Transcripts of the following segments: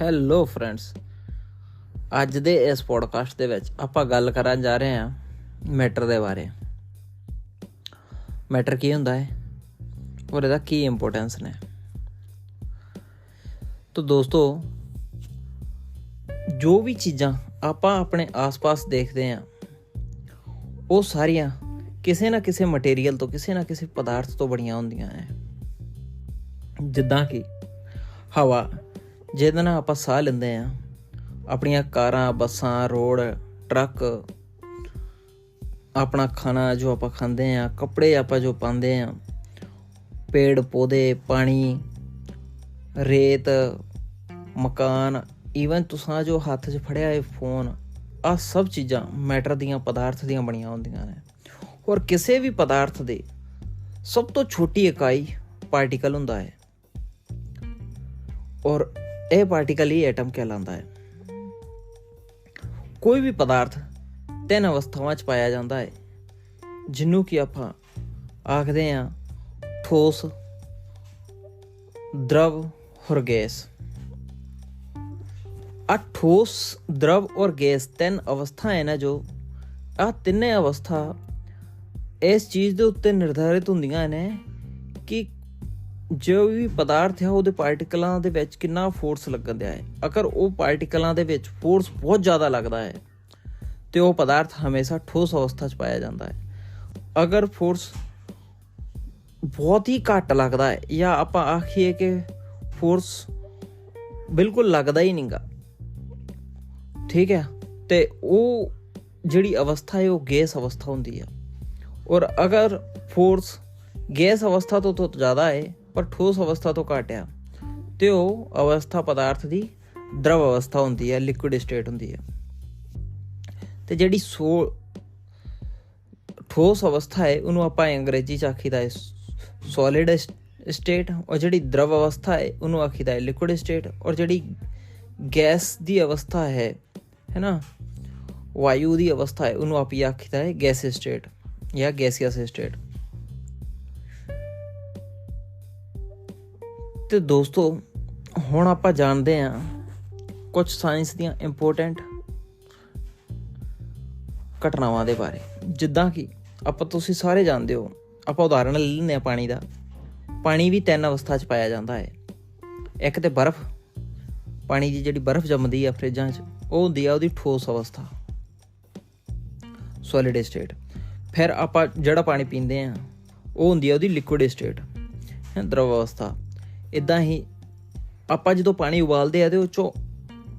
Hello friends ਅੱਜ ਦੇ ਇਸ ਪੋਡਕਾਸਟ ਦੇ ਵਿੱਚ ਆਪਾਂ ਗੱਲ ਕਰਨ ਜਾ ਰਹੇ ਹਾਂ ਮੈਟਰ ਦੇ ਬਾਰੇ। ਮੈਟਰ ਕੀ ਹੁੰਦਾ ਹੈ? ਔਰ ਇਹਦਾ ਕੀ ਇੰਪੋਰਟੈਂਸ ਨੇ? ਤਾਂ ਦੋਸਤੋ, ਜੋ ਵੀ ਚੀਜ਼ਾਂ ਆਪਾਂ ਆਪਣੇ ਆਸ-ਪਾਸ ਦੇਖਦੇ ਹਾਂ, ਉਹ ਸਾਰੀਆਂ ਕਿਸੇ ਨਾ ਕਿਸੇ ਮਟੀਰੀਅਲ ਤੋਂ, ਕਿਸੇ ਨਾ ਕਿਸੇ ਪਦਾਰਥ ਤੋਂ ਬਣੀਆਂ ਹੁੰਦੀਆਂ ਨੇ ਜਿੱਦਾਂ ਕਿ ਹਵਾ ਜਿਹਦੇ ਨਾਲ ਆਪਾਂ ਸਾਹ ਲੈਂਦੇ ਆ ਆਪਣੀਆਂ ਕਾਰਾਂ, ਬੱਸਾਂ, ਰੋਡ, ਟਰੱਕ, ਆਪਣਾ ਖਾਣਾ ਜੋ ਆਪਾਂ ਖਾਂਦੇ ਆ ਕੱਪੜੇ ਆਪਾਂ ਜੋ ਪਾਉਂਦੇ ਆ ਪੇੜ, ਪੌਦੇ, ਪਾਣੀ, ਰੇਤ, ਮਕਾਨ ਈਵਨ ਤੁਸੀਂ ਜੋ ਹੱਥ 'ਚ ਫੜਿਆ ਹੈ ਫੋਨ ਆ ਸਭ ਚੀਜ਼ਾਂ ਮੈਟਰ ਦੀਆਂ, ਪਦਾਰਥ ਦੀਆਂ ਬਣੀਆਂ ਹੁੰਦੀਆਂ ਨੇ। ਔਰ ਕਿਸੇ ਵੀ ਪਦਾਰਥ ਦੇ ਸਭ ਤੋਂ ਛੋਟੀ ਇਕਾਈ ਪਾਰਟੀਕਲ ਹੁੰਦਾ ਹੈ। ਔਰ ਇਹ ਪਾਰਟੀਕਲ ਹੀ ਐਟਮ ਕਹਿਲਾਉਂਦਾ ਹੈ ਕੋਈ ਵੀ ਪਦਾਰਥ ਤਿੰਨ ਅਵਸਥਾਵਾਂ 'ਚ ਪਾਇਆ ਜਾਂਦਾ ਹੈ ਜਿਹਨੂੰ ਕਿ ਆਪਾਂ ਆਖਦੇ ਹਾਂ ਠੋਸ द्रव और गैस ਆ ਠੋਸ द्रव ਔਰ ਗੈਸ ਤਿੰਨ ਅਵਸਥਾਵਾਂ ਨੇ ਜੋ ਆ ਤਿੰਨੇ ਅਵਸਥਾ ਇਸ ਚੀਜ਼ ਦੇ ਉੱਤੇ ਨਿਰਧਾਰਿਤ ਹੁੰਦੀਆਂ ਨੇ ਕਿ ਜੋ ਵੀ ਪਦਾਰਥ ਹੈ ਉਹਦੇ ਪਾਰਟੀਕਲਾਂ ਦੇ ਵਿੱਚ ਕਿੰਨਾ ਫੋਰਸ ਲੱਗਣ ਦਿਆ ਹੈ। ਅਗਰ ਉਹ ਪਾਰਟੀਕਲਾਂ ਦੇ ਵਿੱਚ ਫੋਰਸ ਬਹੁਤ ਜ਼ਿਆਦਾ ਲੱਗਦਾ ਹੈ, ਤੇ ਉਹ ਪਦਾਰਥ ਹਮੇਸ਼ਾ ਠੋਸ ਅਵਸਥਾ 'ਚ ਪਾਇਆ ਜਾਂਦਾ ਹੈ। ਅਗਰ ਫੋਰਸ ਬਹੁਤ ਹੀ ਘੱਟ ਲੱਗਦਾ ਹੈ, ਜਾਂ ਆਪਾਂ ਆਖੀਏ ਕਿ ਫੋਰਸ ਬਿਲਕੁਲ ਲੱਗਦਾ ਹੀ ਨਹੀਂਗਾ, ਠੀਕ ਹੈ, ਤੇ ਉਹ ਜਿਹੜੀ ਅਵਸਥਾ ਹੈ, ਉਹ ਗੈਸ ਅਵਸਥਾ ਹੁੰਦੀ ਹੈ। ਔਰ ਅਗਰ ਫੋਰਸ ਗੈਸ ਅਵਸਥਾ ਤੋਂ ਤੋਂ ਜ਼ਿਆਦਾ ਹੈ ਪਰ ਠੋਸ ਅਵਸਥਾ ਤੋਂ ਘੱਟ ਆ ਤੇ ਉਹ ਅਵਸਥਾ ਪਦਾਰਥ ਦੀ ਦਰਵ ਅਵਸਥਾ ਹੁੰਦੀ ਹੈ ਲਿਕੁਇਡ ਸਟੇਟ ਹੁੰਦੀ ਹੈ। ਤੇ ਜਿਹੜੀ ਸੋ ਠੋਸ ਅਵਸਥਾ ਹੈ, ਉਹਨੂੰ ਆਪਾਂ ਅੰਗਰੇਜ਼ੀ ਚ ਆਖੀਦਾ ਹੈ ਸੋਲਿਡ ਸਟੇਟ ਔਰ ਜਿਹੜੀ ਦਰਵ ਅਵਸਥਾ ਹੈ, ਉਹਨੂੰ ਆਖੀਦਾ ਹੈ ਲਿਕੁਇਡ ਸਟੇਟ ਔਰ ਜਿਹੜੀ ਗੈਸ ਦੀ ਅਵਸਥਾ ਹੈ ਹੈ ਨਾ? ਵਾਯੂ ਦੀ ਅਵਸਥਾ ਹੈ, ਉਹਨੂੰ ਆਪੀ ਆਖੀਦਾ ਹੈ ਗੈਸ ਸਟੇਟ ਜਾਂ ਗੈਸੀਅਸ ਸਟੇਟ ਤੇ ਦੋਸਤੋ, ਹੁਣ ਆਪਾਂ ਜਾਣਦੇ ਹਾਂ ਕੁਝ ਸਾਇੰਸ ਦੀਆਂ ਇੰਪੋਰਟੈਂਟ ਘਟਨਾਵਾਂ ਦੇ ਬਾਰੇ। ਜਿੱਦਾਂ ਕਿ ਆਪਾਂ ਤੁਸੀਂ ਸਾਰੇ ਜਾਣਦੇ ਹੋ, ਆਪਾਂ ਉਦਾਹਰਣ ਲੈ ਲੈਂਦੇ ਆ ਪਾਣੀ ਦਾ। ਪਾਣੀ ਵੀ ਤਿੰਨ ਅਵਸਥਾ 'ਚ ਪਾਇਆ ਜਾਂਦਾ ਹੈ। ਇੱਕ ਤੇ ਬਰਫ਼। ਪਾਣੀ ਦੀ ਜਿਹੜੀ ਬਰਫ਼ ਜੰਮਦੀ ਆ ਫਰਿੱਜਾਂ 'ਚ, ਉਹ ਹੁੰਦੀ ਆ ਉਹਦੀ ਠੋਸ ਅਵਸਥਾ। ਸੋਲਿਡ ਸਟੇਟ ਫਿਰ ਆਪਾਂ ਜਿਹੜਾ ਪਾਣੀ ਪੀਂਦੇ ਆ ਉਹ ਹੁੰਦੀ ਆ ਉਹਦੀ ਲਿਕੁਇਡ ਸਟੇਟ ਦਰਵ ਅਵਸਥਾ। ਇਦਾਂ ਹੀ ਆਪਾਂ ਜਦੋਂ ਪਾਣੀ ਉਬਾਲਦੇ ਆ ਤੇ ਉਹ ਚੋਂ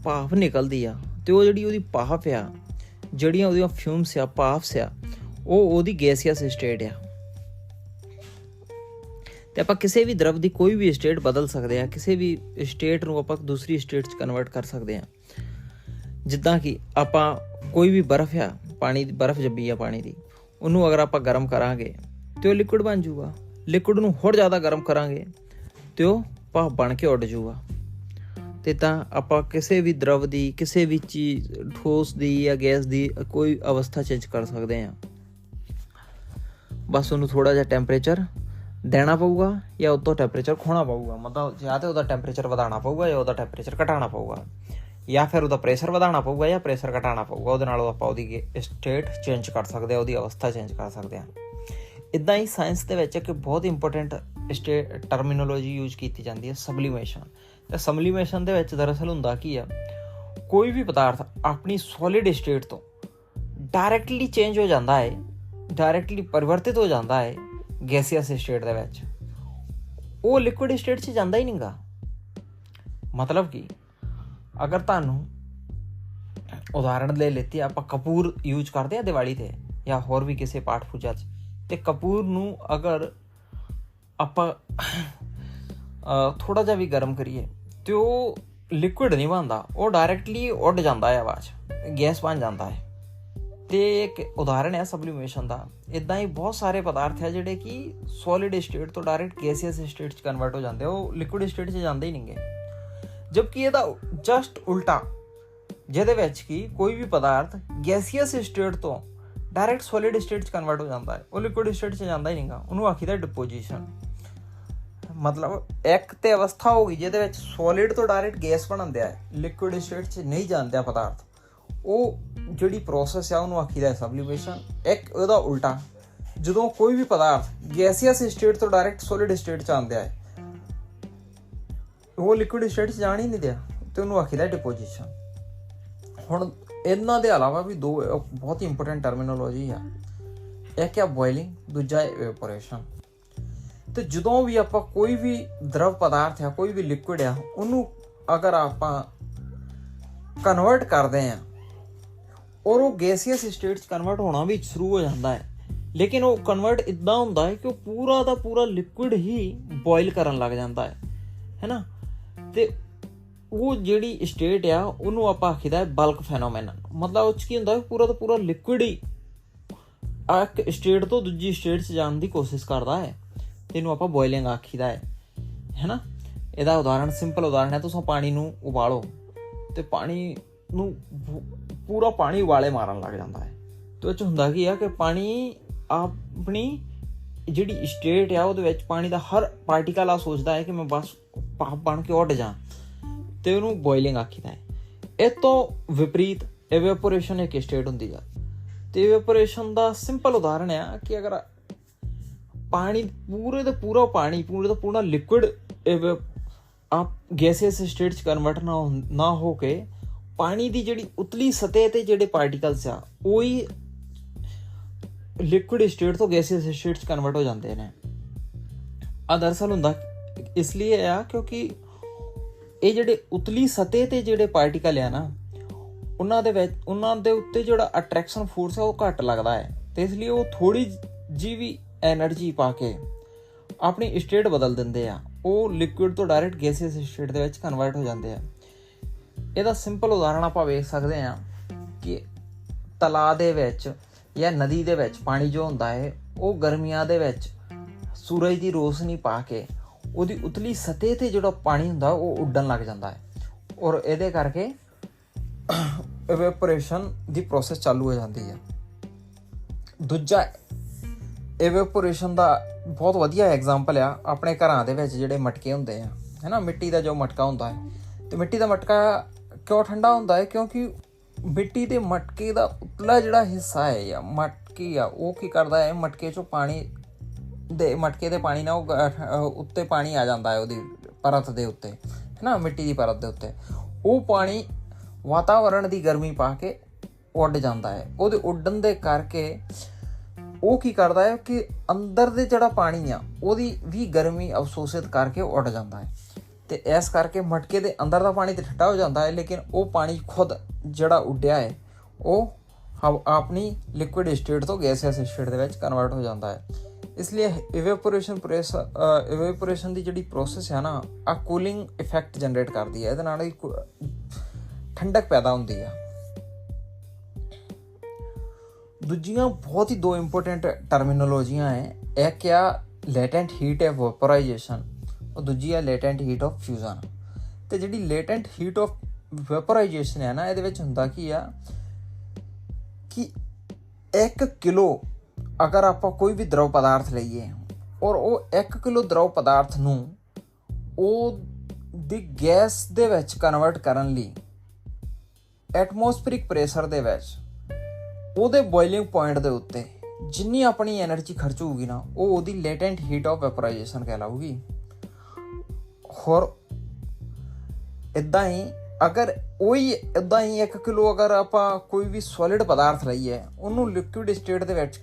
ਭਾਫ ਨਿਕਲਦੀ ਆ ਤੇ ਉਹ ਜਿਹੜੀ ਉਹਦੀ ਭਾਫ ਆ, ਜਿਹੜੀਆਂ ਉਹਦੀਆਂ ਫਿਊਮਸ ਆ ਭਾਫਸ ਆ, ਉਹ ਉਹਦੀ ਗੈਸੀਅਸ ਸਟੇਟ ਆ। ਤੇ ਆਪਾਂ ਕਿਸੇ ਵੀ ਦਰਵ ਦੀ ਕੋਈ ਵੀ ਸਟੇਟ ਬਦਲ ਸਕਦੇ ਆ, ਕਿਸੇ ਵੀ ਸਟੇਟ ਨੂੰ ਆਪਾਂ ਦੂਸਰੀ ਸਟੇਟ 'ਚ ਕਨਵਰਟ ਕਰ ਸਕਦੇ ਆ। ਜਿੱਦਾਂ ਕਿ ਆਪਾਂ ਕੋਈ ਵੀ ਬਰਫ਼ ਆ, ਪਾਣੀ ਦੀ, ਬਰਫ਼ ਜੰਮੀ ਆ ਪਾਣੀ ਦੀ, ਉਹਨੂੰ ਅਗਰ ਆਪਾਂ ਗਰਮ ਕਰਾਂਗੇ ਤੇ ਉਹ ਲਿਕੁਇਡ ਬਣ ਜਾਊਗਾ ਲਿਕੁਇਡ ਨੂੰ ਹੋਰ ਜ਼ਿਆਦਾ ਗਰਮ ਕਰਾਂਗੇ ਤੇ ਉਹ ਭਾਵ ਬਣ ਕੇ ਉੱਡ ਜਾਊਗਾ। ਤੇ ਤਾਂ ਆਪਾਂ ਕਿਸੇ ਵੀ ਦਰਵ ਦੀ, ਕਿਸੇ ਵੀ ਚੀਜ਼, ਠੋਸ ਦੀ ਜਾਂ ਗੈਸ ਦੀ ਕੋਈ ਅਵਸਥਾ ਚੇਂਜ ਕਰ ਸਕਦੇ ਆ ਬਸ ਉਹਨੂੰ ਥੋੜਾ ਜਿਹਾ ਟੈਂਪਰੇਚਰ ਦੇਣਾ ਪਊਗਾ ਜਾਂ ਉਤੋਂ ਟੈਂਪਰੇਚਰ ਖੋਣਾ ਪਊਗਾ। ਮਤਲਬ ਜਾਂ ਤੇ ਉਹਦਾ ਟੈਂਪਰੇਚਰ ਵਧਾਉਣਾ ਪਊਗਾ ਜਾਂ ਉਹਦਾ ਟੈਂਪਰੇਚਰ ਘਟਾਉਣਾ ਪਊਗਾ। ਜਾਂ ਫਿਰ ਉਹਦਾ ਪ੍ਰੈਸ਼ਰ ਵਧਾਉਣਾ ਪਊਗਾ ਜਾਂ ਪ੍ਰੈਸ਼ਰ ਘਟਾਉਣਾ ਪਊਗਾ। ਉਹਦੇ ਨਾਲ ਆਪਾਂ ਉਹਦੀ ਸਟੇਟ ਚੇਂਜ ਕਰ ਸਕਦੇ ਆ ਉਹਦੀ ਅਵਸਥਾ ਚੇਂਜ ਕਰ ਸਕਦੇ ਆ ਇਦਾਂ ਹੀ ਸਾਇੰਸ ਦੇ ਵਿੱਚ ਇੱਕ ਬਹੁਤ ਇੰਪੋਰਟੈਂਟ ਸਟੇ ਟਰਮੀਨੋਲੋਜੀ ਯੂਜ਼ ਕੀਤੀ ਜਾਂਦੀ ਹੈ ਸਬਲੀਮੇਸ਼ਨ ਤੇ ਸਬਲੀਮੇਸ਼ਨ ਦੇ ਵਿੱਚ ਦਰਅਸਲ ਹੁੰਦਾ ਕੀ ਆ, ਕੋਈ ਵੀ ਪਦਾਰਥ ਆਪਣੀ ਸੋਲਿਡ ਸਟੇਟ ਤੋਂ ਡਾਇਰੈਕਟਲੀ ਚੇਂਜ ਹੋ ਜਾਂਦਾ ਹੈ ਡਾਇਰੈਕਟਲੀ ਪਰਿਵਰਤਿਤ ਹੋ ਜਾਂਦਾ ਹੈ ਗੈਸੀਅਸ ਸਟੇਟ ਦੇ ਵਿੱਚ। ਉਹ ਲਿਕੁਇਡ ਸਟੇਟ 'ਚ ਜਾਂਦਾ ਹੀ ਨਹੀਂਗਾ ਮਤਲਬ ਕਿ, ਅਗਰ ਤੁਹਾਨੂੰ ਉਦਾਹਰਣ ਲੈ ਲੈਤੀ, ਆਪਾਂ ਕਪੂਰ ਯੂਜ਼ ਕਰਦੇ ਆ ਦੀਵਾਲੀ ਤੇ ਜਾਂ ਹੋਰ ਵੀ ਕਿਸੇ ਪਾਠ ਪੂਜਾ 'ਚ, ਤੇ ਕਪੂਰ ਨੂੰ ਅਗਰ ਆਪਾਂ ਥੋੜਾ ਜਿਹਾ ਵੀ ਗਰਮ ਕਰੀਏ ਤੇ ਉਹ ਲਿਕੁਇਡ ਨਹੀਂ ਬਣਦਾ, ਉਹ ਡਾਇਰੈਕਟਲੀ ਉੱਡ ਜਾਂਦਾ ਹੈ ਆਵਾਜ਼, ਗੈਸ ਬਣ ਜਾਂਦਾ ਹੈ। ਤੇ ਇੱਕ ਉਦਾਹਰਣ ਹੈ ਸਬਲੀਮੇਸ਼ਨ ਦਾ ਇਦਾਂ ਹੀ ਬਹੁਤ ਸਾਰੇ ਪਦਾਰਥ ਹੈ ਜਿਹੜੇ ਕਿ ਸੋਲਿਡ ਸਟੇਟ ਤੋਂ ਡਾਇਰੈਕਟ ਗੈਸੀਅਸ ਸਟੇਟ 'ਚ ਕਨਵਰਟ ਹੋ ਜਾਂਦੇ ਉਹ ਲਿਕੁਇਡ ਸਟੇਟ 'ਚ ਜਾਂਦੇ ਹੀ ਨਹੀਂਗੇ ਜਦਕਿ ਇਹਦਾ ਜਸਟ ਉਲਟਾ, ਜਿਹਦੇ ਵਿੱਚ ਕਿ ਕੋਈ ਵੀ ਪਦਾਰਥ ਗੈਸੀਅਸ ਸਟੇਟ ਤੋਂ ਡਾਇਰੈਕਟ ਸੋਲਿਡ ਸਟੇਟ 'ਚ ਕਨਵਰਟ ਹੋ ਜਾਂਦਾ ਹੈ, ਉਹ ਲਿਕੁਇਡ ਸਟੇਟ 'ਚ ਜਾਂਦਾ ਹੀ ਨਹੀਂਗਾ ਉਹਨੂੰ ਆਖੀਦਾ ਡਿਪੋਜੀਸ਼ਨ ਮਤਲਬ ਇੱਕ ਤੇ ਅਵਸਥਾ ਹੋ ਗਈ ਜਿਹਦੇ ਵਿੱਚ ਸੋਲਿਡ ਤੋਂ ਡਾਇਰੈਕਟ ਗੈਸ ਬਣਾਉਂਦੇ ਹੈ ਲਿਕੁਇਡ ਸਟੇਟ 'ਚ ਨਹੀਂ ਜਾਂਦਿਆ ਪਦਾਰਥ। ਉਹ ਜਿਹੜੀ ਪ੍ਰੋਸੈਸ ਆ, ਉਹਨੂੰ ਆਖੀਦਾ ਸਬਲੀਮੇਸ਼ਨ ਇੱਕ ਉਹਦਾ ਉਲਟਾ, ਜਦੋਂ ਕੋਈ ਵੀ ਪਦਾਰਥ ਗੈਸੀਅਸ ਸਟੇਟ ਤੋਂ ਡਾਇਰੈਕਟ ਸੋਲਿਡ ਸਟੇਟ 'ਚ ਆਉਂਦਾ ਹੈ, ਉਹ ਲਿਕੁਇਡ ਸਟੇਟ 'ਚ ਜਾਣ ਹੀ ਨਹੀਂ ਦਿਆ, ਤੇ ਉਹਨੂੰ ਆਖੀਦਾ ਡਿਪੋਜੀਸ਼ਨ ਹੁਣ ਇਹਨਾਂ ਦੇ ਇਲਾਵਾ ਵੀ ਦੋ ਬਹੁਤ ਹੀ ਇੰਪੋਰਟੈਂਟ ਟਰਮੀਨੋਲੋਜੀ ਆ। ਇੱਕ ਹੈ ਬੋਇਲਿੰਗ ਦੂਜਾ ਹੈ ਇਵੈਪੋਰੇਸ਼ਨ ਤੇ ਜਦੋਂ ਵੀ ਆਪਾਂ ਕੋਈ ਵੀ ਦਰਵ ਪਦਾਰਥ ਹੈ ਕੋਈ ਵੀ ਲਿਕੁਇਡ ਆ, ਉਹਨੂੰ ਅਗਰ ਆਪਾਂ ਕਨਵਰਟ ਕਰਦੇ ਆ ਔਰ ਉਹ ਗੈਸੀਅਸ ਸਟੇਟ 'ਚ ਕਨਵਰਟ ਹੋਣਾ ਵੀ ਸ਼ੁਰੂ ਹੋ ਜਾਂਦਾ ਹੈ। ਲੇਕਿਨ ਉਹ ਕਨਵਰਟ ਇਦਾਂ ਹੁੰਦਾ ਹੈ ਕਿ ਉਹ ਪੂਰਾ ਦਾ ਪੂਰਾ ਲਿਕੁਇਡ ਹੀ ਬੋਇਲ ਕਰਨ ਲੱਗ ਜਾਂਦਾ ਹੈ ਹੈਨਾ ਤੇ ਉਹ ਜਿਹੜੀ ਸਟੇਟ ਆ, ਉਹਨੂੰ ਆਪਾਂ ਆਖੀਦਾ ਹੈ ਬਲਕ ਫੈਨੋਮੈਨਨ ਮਤਲਬ ਉਹ ਚ ਕੀ ਹੁੰਦਾ ਹੈ? ਪੂਰਾ ਦਾ ਪੂਰਾ ਲਿਕੁਇਡ ਹੀ ਇੱਕ ਸਟੇਟ ਤੋਂ ਦੂਜੀ ਸਟੇਟ 'ਚ ਜਾਣ ਦੀ ਕੋਸ਼ਿਸ਼ ਕਰਦਾ ਹੈ। ਇਹਨੂੰ ਆਪਾਂ ਬੋਇਲਿੰਗ ਆਖੀਦਾ ਹੈ, ਹੈਨਾ? ਇਹਦਾ ਉਦਾਹਰਣ ਸਿੰਪਲ ਉਦਾਹਰਣ ਹੈ, ਤੁਸੀਂ ਪਾਣੀ ਨੂੰ ਉਬਾਲੋ ਤੇ ਪਾਣੀ ਨੂੰ ਪੂਰਾ ਪਾਣੀ ਉਬਾਲੇ ਮਾਰਨ ਲੱਗ ਜਾਂਦਾ ਹੈ। ਤੇ ਉਹ ਹੁੰਦਾ ਕੀ ਆ ਕਿ ਪਾਣੀ ਆਪਣੀ ਜਿਹੜੀ ਸਟੇਟ ਆ, ਉਹਦੇ ਵਿੱਚ ਪਾਣੀ ਦਾ ਹਰ ਪਾਰਟੀਕਲ ਆ ਸੋਚਦਾ ਹੈ ਕਿ ਮੈਂ ਬਸ ਪਾਪ ਬਣ ਕੇ ਉੱਡ ਜਾ ਤੇ ਉਹਨੂੰ ਬੋਇਲਿੰਗ ਆਖੀਦਾ ਹੈ। ਇਹ ਤੋਂ ਵਿਪਰੀਤ ਇਵੈਪੋਰੇਸ਼ਨ ਇੱਕ ਸਟੇਟ ਹੁੰਦੀ ਆ। ਤੇ ਇਵੈਪੋਰੇਸ਼ਨ ਦਾ ਸਿੰਪਲ ਉਦਾਹਰਣ ਆ ਕਿ ਅਗਰ ਪਾਣੀ ਪੂਰੇ ਦਾ ਪੂਰਾ ਪਾਣੀ, ਪੂਰੇ ਦਾ ਪੂਰਾ ਲਿਕੁਇਡ ਆਪ ਗੈਸੀਅਸ ਸਟੇਟ ਚ ਕਨਵਰਟ ਨਾ ਨਾ ਹੋ ਕੇ ਪਾਣੀ ਦੀ ਜਿਹੜੀ ਉਤਲੀ ਸਤਹ ਤੇ ਜਿਹੜੇ ਪਾਰਟੀਕਲਸ ਆ, ਉਹੀ ਲਿਕੁਇਡ ਸਟੇਟ ਤੋਂ ਗੈਸੀਅਸ ਸਟੇਟ ਚ ਕਨਵਰਟ ਹੋ ਜਾਂਦੇ ਨੇ। ਆ ਦਰਸਲ ਹੁੰਦਾ ਇਸ ਲਈ ਆ ਕਿਉਂਕਿ ਇਹ ਜਿਹੜੇ ਉਤਲੀ ਸਤਹ ਤੇ ਜਿਹੜੇ ਪਾਰਟੀਕਲ ਆ ਨਾ, ਉਹਨਾਂ ਦੇ ਵਿੱਚ, ਉਹਨਾਂ ਦੇ ਉੱਤੇ ਜਿਹੜਾ ਅਟਰੈਕਸ਼ਨ ਫੋਰਸ ਹੈ ਉਹ ਘੱਟ ਲੱਗਦਾ ਹੈ। ਤੇ ਇਸ ਲਈ ਉਹ ਥੋੜੀ ਜੀ ਵੀ એનર્ਜੀ ਪਾ ਕੇ ਆਪਣੀ ਸਟੇਟ ਬਦਲ ਦਿੰਦੇ ਆ। ਉਹ ਲਿਕੁਇਡ ਤੋਂ ਡਾਇਰੈਕਟ ਗੈਸੀਅਸ ਸਟੇਟ ਦੇ ਵਿੱਚ ਕਨਵਰਟ ਹੋ ਜਾਂਦੇ ਆ। ਇਹਦਾ ਸਿੰਪਲ ਉਦਾਹਰਣ ਆਪਾਂ ਵੇਖ ਸਕਦੇ ਆ ਕਿ ਤਲਾ ਦੇ ਵਿੱਚ ਜਾਂ ਨਦੀ ਦੇ ਵਿੱਚ ਪਾਣੀ ਜੋ ਹੁੰਦਾ ਹੈ, ਉਹ ਗਰਮੀਆਂ ਦੇ ਵਿੱਚ ਸੂਰਜ ਦੀ ਰੋਸ਼ਨੀ ਪਾ ਕੇ ਉਹਦੀ ਉਤਲੀ ਸਤਹ ਤੇ ਜਿਹੜਾ ਪਾਣੀ ਹੁੰਦਾ, ਉਹ ਉੱਡਣ ਲੱਗ ਜਾਂਦਾ ਹੈ। ਔਰ ਇਹਦੇ ਕਰਕੇ ਇਵੈਪੋਰੇਸ਼ਨ ਦੀ ਪ੍ਰੋਸੈਸ ਚਾਲੂ ਹੋ ਜਾਂਦੀ ਹੈ। ਦੂਜਾ ਇਵੈਪੋਰੇਸ਼ਨ ਦਾ ਬਹੁਤ ਵਧੀਆ ਐਗਜ਼ਾਮਪਲ ਆ, ਆਪਣੇ ਘਰਾਂ ਦੇ ਵਿੱਚ ਜਿਹੜੇ ਮਟਕੇ ਹੁੰਦੇ ਆ, ਹੈਨਾ, ਮਿੱਟੀ ਦਾ ਜੋ ਮਟਕਾ ਹੁੰਦਾ ਹੈ। ਤੇ ਮਿੱਟੀ ਦਾ ਮਟਕਾ ਕਿਉਂ ਠੰਡਾ ਹੁੰਦਾ ਹੈ? ਕਿਉਂਕਿ ਮਿੱਟੀ ਦੇ ਮਟਕੇ ਦਾ ਉਤਲਾ ਜਿਹੜਾ ਹਿੱਸਾ ਹੈ ਜਾਂ ਮਟਕੀ ਆ, ਉਹ ਕੀ ਕਰਦਾ ਹੈ? ਮਟਕੇ ਚੋਂ ਪਾਣੀ ਦੇ, ਮਟਕੇ ਦੇ ਪਾਣੀ ਨਾਲ ਉੱਤੇ ਪਾਣੀ ਆ ਜਾਂਦਾ ਹੈ ਉਹਦੀ ਪਰਤ ਦੇ ਉੱਤੇ, ਹੈਨਾ, ਮਿੱਟੀ ਦੀ ਪਰਤ ਦੇ ਉੱਤੇ। ਉਹ ਪਾਣੀ ਵਾਤਾਵਰਣ ਦੀ ਗਰਮੀ ਪਾ ਕੇ ਉੱਡ ਜਾਂਦਾ ਹੈ। ਉਹਦੇ ਉੱਡਣ ਦੇ ਕਰਕੇ ਉਹ ਕੀ ਕਰਦਾ ਹੈ ਕਿ ਅੰਦਰ ਦੇ ਜਿਹੜਾ ਪਾਣੀ ਆ, ਉਹਦੀ ਵੀ ਗਰਮੀ ਅਵਸੋਸਿਤ ਕਰਕੇ ਉੱਡ ਜਾਂਦਾ ਹੈ। ਤੇ ਇਸ ਕਰਕੇ ਮਟਕੇ ਦੇ ਅੰਦਰ ਦਾ ਪਾਣੀ ਤੇ ਠੰਡਾ ਹੋ ਜਾਂਦਾ ਹੈ, ਲੇਕਿਨ ਉਹ ਪਾਣੀ ਖੁਦ ਜਿਹੜਾ ਉੱਡਿਆ ਹੈ, ਉਹ ਆਪਣੀ ਲਿਕੁਇਡ ਸਟੇਟ ਤੋਂ ਗੈਸੀਅਸ ਸਟੇਟ ਦੇ ਵਿੱਚ ਕਨਵਰਟ ਹੋ ਜਾਂਦਾ ਹੈ। ਇਸ ਲਈ ਇਵੈਪੋਰੇਸ਼ਨ ਪ੍ਰੋਸੈਸ ਇਵੈਪੋਰੇਸ਼ਨ ਦੀ ਜਿਹੜੀ ਪ੍ਰੋਸੈਸ ਹੈ ਨਾ ਆ ਕੂਲਿੰਗ ਇਫੈਕਟ ਜਨਰੇਟ ਕਰਦੀ ਹੈ। ਇਹਦੇ ਨਾਲ ਹੀ ਠੰਡਕ ਪੈਦਾ ਹੁੰਦੀ ਹੈ। ਦੂਜੀਆਂ ਬਹੁਤ ਹੀ ਦੋ ਇੰਪੋਰਟੈਂਟ ਟਰਮੀਨੋਲੋਜੀਆਂ ਹੈ ਇੱਕ ਆ ਲੇਟੈਂਟ ਹੀਟ ਇਵੈਪੋਰਾਈਜੇਸ਼ਨ ਉਹ ਦੂਜੀ ਆ ਲੇਟੈਂਟ ਹੀਟ ਆਫ ਫਿਊਜ਼ਨ ਤੇ ਜਿਹੜੀ ਲੇਟੈਂਟ ਹੀਟ ਆਫ ਵੈਪੋਰਾਈਜੇਸ਼ਨ ਹੈ ਨਾ, ਇਹਦੇ ਵਿੱਚ ਹੁੰਦਾ ਕੀ ਆ? ਕਿ 1 ਕਿਲੋ ਅਗਰ ਆਪਾਂ ਕੋਈ ਵੀ ਦਰਵ ਪਦਾਰਥ ਲਈਏ, ਔਰ ਉਹ 1 ਕਿਲੋ ਦਰਵ ਪਦਾਰਥ ਨੂੰ ਉਹ ਦੀ ਗੈਸ ਦੇ ਵਿੱਚ ਕਨਵਰਟ ਕਰਨ ਲਈ ਐਟਮੋਸਫੇਰਿਕ ਪ੍ਰੈਸ਼ਰ ਦੇ ਵਿੱਚ ਉਹਦੇ ਬੋਇਲਿੰਗ ਪੁਆਇੰਟ ਦੇ ਉੱਤੇ ਜਿੰਨੀ ਆਪਣੀ એનર્ਜੀ ਖਰਚ ਹੋਊਗੀ ਨਾ, ਉਹ ਉਹਦੀ ਲੇਟੈਂਟ ਹੀਟ ਆਫ ਵੈਪੋਰਾਈਜੇਸ਼ਨ ਕਹਿਲਾਊਗੀ। ਹੋਰ ਇਦਾਂ ਹੀ ਅਗਰ ਉਹੀ ਇਦਾਂ ਹੀ 1 ਕਿਲੋ ਅਗਰ ਆਪਾਂ ਕੋਈ ਵੀ ਸੋਲਿਡ ਪਦਾਰਥ ਲਈਏ, ਉਹਨੂੰ ਲਿਕੁਇਡ ਸਟੇਟ ਦੇ ਵਿੱਚ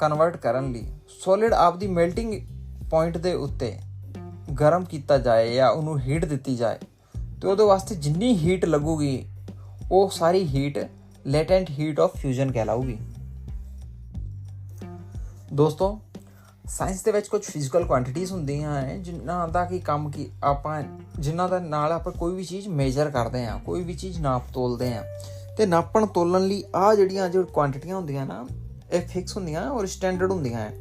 ਕਨਵਰਟ ਕਰਨ ਲਈ ਸੋਲਿਡ ਆਪ ਦੀ ਮੈਲਟਿੰਗ ਪੁਆਇੰਟ ਦੇ ਉੱਤੇ ਗਰਮ ਕੀਤਾ ਜਾਏ ਜਾਂ ਉਹਨੂੰ ਹੀਟ ਦਿੱਤੀ ਜਾਏ, ਤੇ ਉਹਦੇ ਵਾਸਤੇ ਜਿੰਨੀ ਹੀਟ ਲੱਗੂਗੀ, ਉਹ ਸਾਰੀ heat latent heat of fusion ਕਹਿਲਾਊਗੀ। ਦੋਸਤੋ ਸਾਇੰਸ ਦੇ ਵਿੱਚ ਕੁਝ ਫਿਜ਼ੀਕਲ ਕੁਆਂਟੀਟੀਆਂ ਹੁੰਦੀਆਂ ਹੈ ਜਿਨ੍ਹਾਂ ਦਾ ਕੀ ਕੰਮ ਕੀ ਆਪਾਂ, ਜਿਨ੍ਹਾਂ ਦਾ ਨਾਲ ਆਪਾਂ ਕੋਈ ਵੀ ਚੀਜ਼ ਮੇਜ਼ਰ ਕਰਦੇ ਆ ਕੋਈ ਵੀ ਚੀਜ਼ ਨਾਪ ਤੋਲਦੇ ਆ ਤੇ ਨਾਪਣ ਤੋਲਣ ਲਈ ਆ ਜਿਹੜੀਆਂ ਜੋ ਕੁਆਂਟੀਟੀਆਂ ਹੁੰਦੀਆਂ ਨਾ, ਇਹ ਫਿਕਸ ਹੁੰਦੀਆਂ ਔਰ ਸਟੈਂਡਰਡ ਹੁੰਦੀਆਂ ਹੈ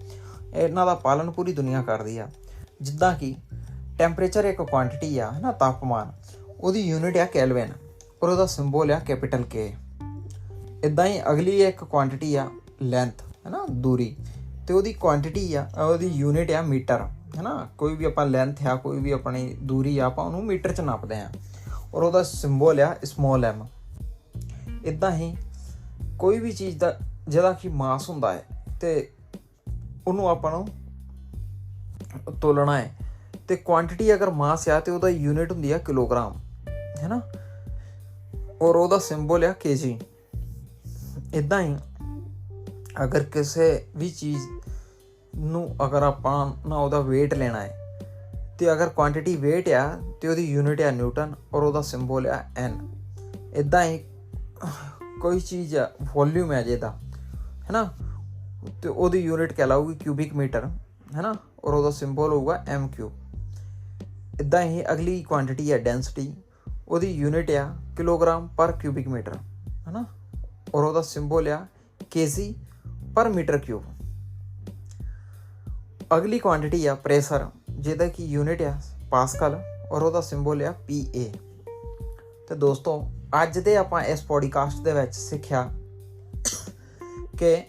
ਇਹਨਾਂ ਦਾ ਪਾਲਣ ਪੂਰੀ ਦੁਨੀਆ ਕਰਦੀ ਆ। ਜਿੱਦਾਂ ਕਿ ਟੈਂਪਰੇਚਰ ਇੱਕ ਕੁਆਂਟੀਟੀ ਆ ਹੈ ਨਾ ਤਾਪਮਾਨ। ਉਹਦੀ ਯੂਨਿਟ ਆ ਕੈਲਵਿਨ ਔਰ ਉਹਦਾ ਸਿੰਬਲ ਆ ਕੈਪੀਟਲ ਕੇ ਇਦਾਂ ਹੀ ਅਗਲੀ ਇੱਕ ਕੁਆਂਟੀਟੀ ਆ ਲੈਂਥ ਹੈ ਨਾ ਦੂਰੀ, ਤੇ ਉਹਦੀ ਕੁਆਂਟੀਟੀ ਆ ਉਹਦੀ ਯੂਨਿਟ ਆ ਮੀਟਰ, ਹੈਨਾ, ਕੋਈ ਵੀ ਆਪਾਂ ਲੈਂਥ ਆ, ਕੋਈ ਵੀ ਆਪਣੀ ਦੂਰੀ ਆ, ਆਪਾਂ ਉਹਨੂੰ ਮੀਟਰ 'ਚ ਨਾਪਦੇ ਆ, ਔਰ ਉਹਦਾ ਸਿੰਬਲ ਆ ਸਮਾਲ m ਇਦਾਂ ਹੀ ਕੋਈ ਵੀ ਚੀਜ਼ ਦਾ, ਜਿਹਦਾ ਕਿ ਮਾਸ ਹੁੰਦਾ ਹੈ, ਤੇ ਉਹਨੂੰ ਆਪਾਂ ਨੂੰ ਤੋਲਣਾ ਹੈ, ਤੇ ਕੁਆਂਟੀਟੀ ਅਗਰ ਮਾਸ ਆ, ਤੇ ਉਹਦਾ ਯੂਨਿਟ ਹੁੰਦੀ ਆ ਕਿਲੋਗ੍ਰਾਮ, ਹੈਨਾ, ਔਰ ਉਹਦਾ ਸਿੰਬਲ ਆ ਕੇਜੀ ਇਦਾਂ ਹੀ ਅਗਰ ਕਿਸੇ ਵੀ ਚੀਜ਼ ਨੂੰ ਅਗਰ ਆਪਾਂ ਨਾ ਉਹਦਾ weight ਲੈਣਾ ਹੈ ਤੇ ਅਗਰ ਕੁਆਂਟੀਟੀ weight ਆ ਤੇ ਉਹਦੀ ਯੂਨਿਟ ਆ ਨਿਊਟਨ ਔਰ ਉਹਦਾ ਸਿੰਬਲ ਆ n ਇਦਾਂ ਹੀ ਕੋਈ ਚੀਜ਼ ਆ ਵੋਲਿਊਮ ਹੈ ਜਿਹਦਾ ਹੈਨਾ ਤੇ ਉਹਦੀ ਯੂਨਿਟ ਕਹਿਲਾਊਗੀ ਕਿਊਬਿਕ ਮੀਟਰ ਹੈਨਾ ਔਰ ਉਹਦਾ ਸਿੰਬਲ ਹੋਊਗਾ m ਕਿਊਬ ਇਦਾਂ ਹੀ ਅਗਲੀ ਕੁਆਂਟੀਟੀ ਹੈ ਡੈਂਸਿਟੀ ਉਹਦੀ ਯੂਨਿਟ ਆ ਕਿਲੋਗ੍ਰਾਮ ਪਰ ਕਿਊਬਿਕ ਮੀਟਰ ਹੈਨਾ ਔਰ ਉਹਦਾ ਸਿੰਬਲ ਆ kg ਪਰ ਮੀਟਰ ਕਿਊਬ ਅਗਲੀ ਕੁਆਂਟੀਟੀ ਆ ਪ੍ਰੈਸ਼ਰ ਜਿਹਦਾ ਕਿ ਯੂਨਿਟ ਆ ਪਾਸਕਲ ਔਰ ਉਹਦਾ ਸਿੰਬਲ ਆ PA ਤੇ ਦੋਸਤੋ ਅੱਜ ਦੇ ਆਪਾਂ ਇਸ ਪੋਡਕਾਸਟ ਦੇ ਵਿੱਚ ਸਿੱਖਿਆ ਕਿ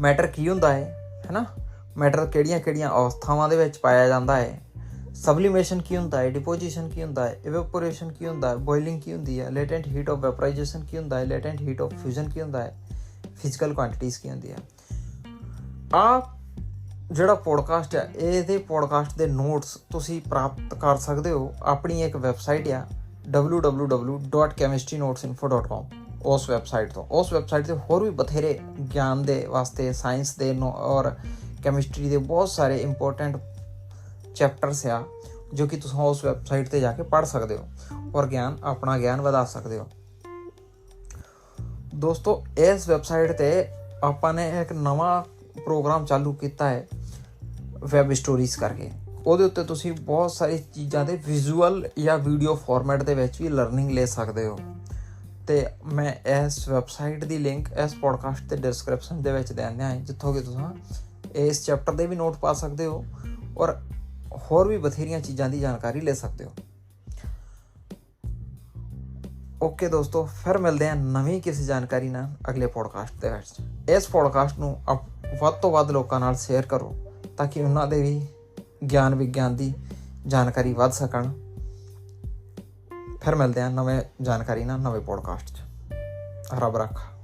ਮੈਟਰ ਕੀ ਹੁੰਦਾ ਹੈ ਹੈਨਾ ਮੈਟਰ ਕਿਹੜੀਆਂ-ਕਿਹੜੀਆਂ ਅਵਸਥਾਵਾਂ ਦੇ ਵਿੱਚ ਪਾਇਆ ਜਾਂਦਾ ਹੈ ਸਬਲੀਮੇਸ਼ਨ ਕੀ ਹੁੰਦਾ ਹੈ ਡਿਪੋਜੀਸ਼ਨ ਕੀ ਹੁੰਦਾ ਹੈ ਇਵੈਪੋਰੇਸ਼ਨ ਕੀ ਹੁੰਦਾ ਹੈ ਬੋਇਲਿੰਗ ਕੀ ਹੁੰਦੀ ਹੈ ਲੇਟੈਂਟ ਹੀਟ ਆਫ ਵੈਪਰਾਈਜੇਸ਼ਨ ਕੀ ਹੁੰਦਾ ਹੈ ਲੇਟੈਂਟ ਹੀਟ ਆਫ ਫਿਊਜ਼ਨ ਕੀ ਹੁੰਦਾ ਹੈ ਫਿਜ਼ੀਕਲ ਕੁਆਂਟੀਟੀਜ਼ ਕੀ ਹੁੰਦੀਆਂ ਆ ਜਿਹੜਾ ਪੋਡਕਾਸਟ ਹੈ, ਇਹਦੇ ਪੋਡਕਾਸਟ ਦੇ ਨੋਟਸ ਤੁਸੀਂ ਪ੍ਰਾਪਤ ਕਰ ਸਕਦੇ ਹੋ, ਆਪਣੀ ਇੱਕ ਵੈਬਸਾਈਟ ਆ, www.chemistrynotesinfo.com ਉਸ ਵੈਬਸਾਈਟ ਤੋਂ। ਉਸ ਵੈਬਸਾਈਟ ਤੇ ਹੋਰ ਵੀ ਬਥੇਰੇ ਗਿਆਨ ਦੇ ਵਾਸਤੇ ਸਾਇੰਸ ਦੇ ਨੋ- ਔਰ ਕੈਮਿਸਟਰੀ ਦੇ ਬਹੁਤ ਸਾਰੇ ਇੰਪੋਰਟੈਂਟ ਚੈਪਟਰਸ ਆ, ਜੋ ਕਿ ਤੁਸੀਂ ਉਸ ਵੈਬਸਾਈਟ ਤੇ ਜਾ ਕੇ ਪੜ੍ਹ ਸਕਦੇ ਹੋ ਔਰ ਗਿਆਨ, ਆਪਣਾ ਗਿਆਨ ਵਧਾ ਸਕਦੇ ਹੋ। ਦੋਸਤੋ, ਇਸ ਵੈਬਸਾਈਟ ਤੇ ਆਪਾਂ ਨੇ ਇੱਕ ਨਵਾਂ ਪ੍ਰੋਗਰਾਮ ਚਾਲੂ ਕੀਤਾ ਹੈ, ਵੈਬ ਸਟੋਰੀਜ਼ ਕਰਕੇ। ਉਹਦੇ ਉੱਤੇ ਤੁਸੀਂ ਬਹੁਤ ਸਾਰੀ ਚੀਜ਼ਾਂ ਦੇ ਵਿਜ਼ੂਅਲ ਜਾਂ ਵੀਡੀਓ ਫਾਰਮੈਟ ਦੇ ਵਿੱਚ ਵੀ ਲਰਨਿੰਗ ਲੈ ਸਕਦੇ ਹੋ। ਤੇ ਮੈਂ ਇਸ ਵੈਬਸਾਈਟ ਦੀ ਲਿੰਕ ਇਸ ਪੋਡਕਾਸਟ ਦੇ ਡਿਸਕ੍ਰਿਪਸ਼ਨ ਦੇ ਵਿੱਚ ਦੇ ਦਿਆਂ ਜਿੱਥੋਂ ਕਿ ਤੁਸੀਂ ਇਸ ਚੈਪਟਰ ਦੇ ਵੀ ਨੋਟ ਪਾ ਸਕਦੇ ਹੋ ਔਰ ਹੋਰ ਵੀ ਬਥੇਰੀਆਂ ਚੀਜ਼ਾਂ ਦੀ ਜਾਣਕਾਰੀ ਲੈ ਸਕਦੇ ਹੋ। ਓਕੇ ਦੋਸਤੋ, ਫਿਰ ਮਿਲਦੇ ਹਾਂ ਨਵੀਂ ਕਿਸੇ ਜਾਣਕਾਰੀ ਨਾਲ ਅਗਲੇ ਪੋਡਕਾਸਟ ਦੇ ਵਿੱਚ। ਇਸ ਪੋਡਕਾਸਟ ਨੂੰ ਆਪ- ਵੱਧ ਤੋਂ ਵੱਧ ਲੋਕਾਂ ਨਾਲ ਸ਼ੇਅਰ ਕਰੋ ਤਾਂ ਕਿ ਉਹਨਾਂ ਦੇ ਵੀ ਗਿਆਨ ਵਿਗਿਆਨ ਦੀ ਜਾਣਕਾਰੀ ਵੱਧ ਸਕਣ। ਫਿਰ ਮਿਲਦੇ ਹਾਂ ਨਵੇਂ ਜਾਣਕਾਰੀ ਨਾਲ ਨਵੇਂ ਪੋਡਕਾਸਟ 'ਚ। ਰੱਬ ਰੱਖਾ।